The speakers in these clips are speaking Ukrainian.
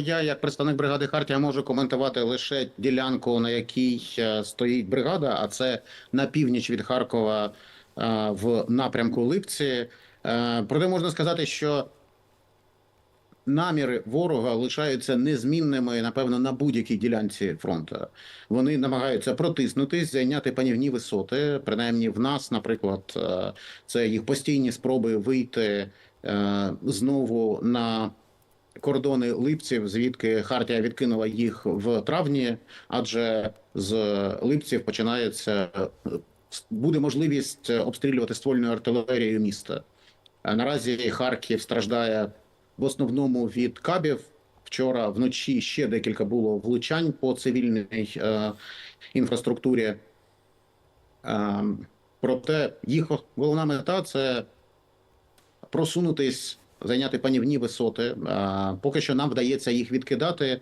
я, як представник бригади Хартія, можу коментувати лише ділянку, на якій е, стоїть бригада, а це на північ від Харкова е, в напрямку Липці. Е, Проте можна сказати, що наміри ворога лишаються незмінними, напевно, на будь-якій ділянці фронту. Вони намагаються протиснутись, зайняти панівні висоти. Принаймні, в нас, наприклад, це їх постійні спроби вийти знову на кордони липців, звідки Хартія відкинула їх в травні, адже з липців починається буде можливість обстрілювати ствольною артилерією міста. Наразі Харків страждає в основному від кабів. Вчора вночі ще декілька було влучань по цивільній е, інфраструктурі. Е, проте їх головна мета це просунутись, зайняти панівні висоти. Поки що нам вдається їх відкидати.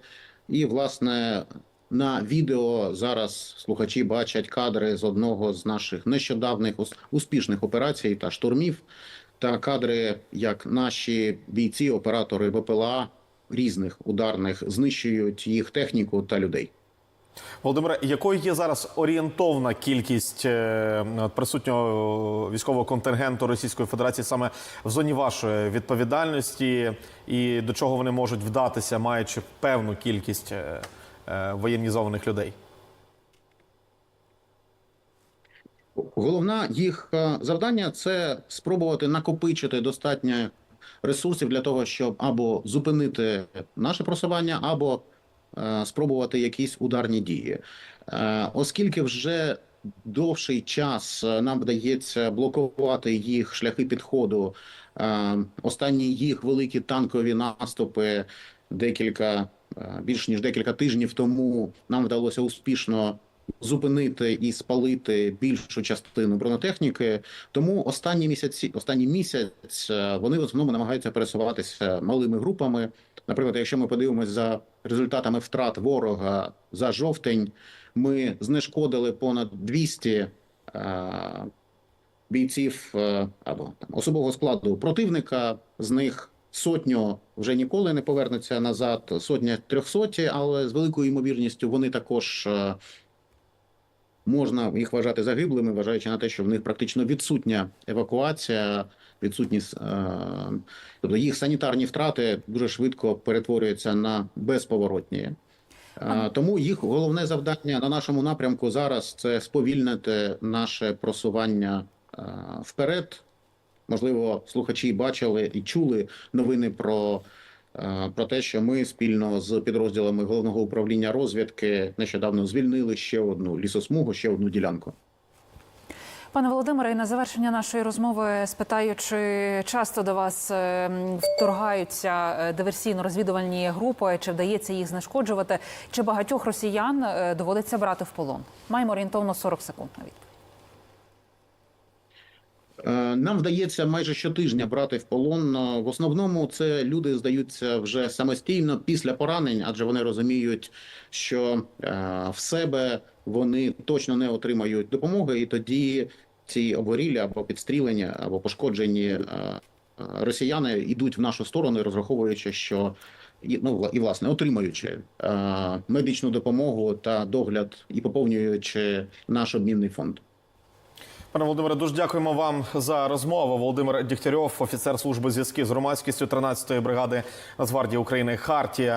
І, власне, на відео зараз слухачі бачать кадри з одного з наших нещодавних успішних операцій та штурмів, та кадри, як наші бійці, оператори ВПЛА різних ударних знищують їх техніку та людей. Володимире, якою є зараз орієнтовна кількість е, присутнього військового контингенту Російської Федерації саме в зоні вашої відповідальності, і до чого вони можуть вдатися, маючи певну кількість е, е, воєнізованих людей? Головна їх завдання це спробувати накопичити достатньо ресурсів для того, щоб або зупинити наше просування, або спробувати якісь ударні дії. Е, Оскільки вже довший час е, нам вдається блокувати їх шляхи підходу, е, останні їх великі танкові наступи декілька е, більш ніж декілька тижнів тому нам вдалося успішно зупинити і спалити більшу частину бронетехніки. Тому останні місяці, останній місяць е, вони в основному намагаються пересуватися малими групами. Наприклад, якщо ми подивимося за результатами втрат ворога за жовтень, ми знешкодили понад 200 е, бійців е, або там особового складу противника. З них сотню вже ніколи не повернуться назад, сотня трьохсоті, але з великою ймовірністю вони також. Можна їх вважати загиблими, вважаючи на те, що в них практично відсутня евакуація, відсутність, е, тобто їх санітарні втрати дуже швидко перетворюються на безповоротні. Е, Тому їх головне завдання на нашому напрямку зараз це сповільнити наше просування е, вперед. Можливо, слухачі бачили і чули новини про, про те, що ми спільно з підрозділами головного управління розвідки нещодавно звільнили ще одну лісосмугу, ще одну ділянку. Пане Володимире, і на завершення нашої розмови спитаю, чи часто до вас е, вторгаються е, диверсійно-розвідувальні групи, чи вдається їх знешкоджувати, чи багатьох росіян е, доводиться брати в полон? Маємо орієнтовно 40 секунд на відповідь. Е, Нам вдається майже щотижня брати в полон. Е, В основному це люди здаються вже самостійно після поранень, адже вони розуміють, що е, в себе вони точно не отримають допомоги, і тоді ці обгорілі або підстрілені, або пошкоджені росіяни йдуть в нашу сторону, розраховуючи, що і, ну, і власне отримуючи медичну допомогу та догляд і поповнюючи наш обмінний фонд. Пане Володимире, дуже дякуємо вам за розмову. Володимир Дігтярьов, офіцер служби зв'язків з громадськістю 13-ї бригади Нацгвардії України Хартія.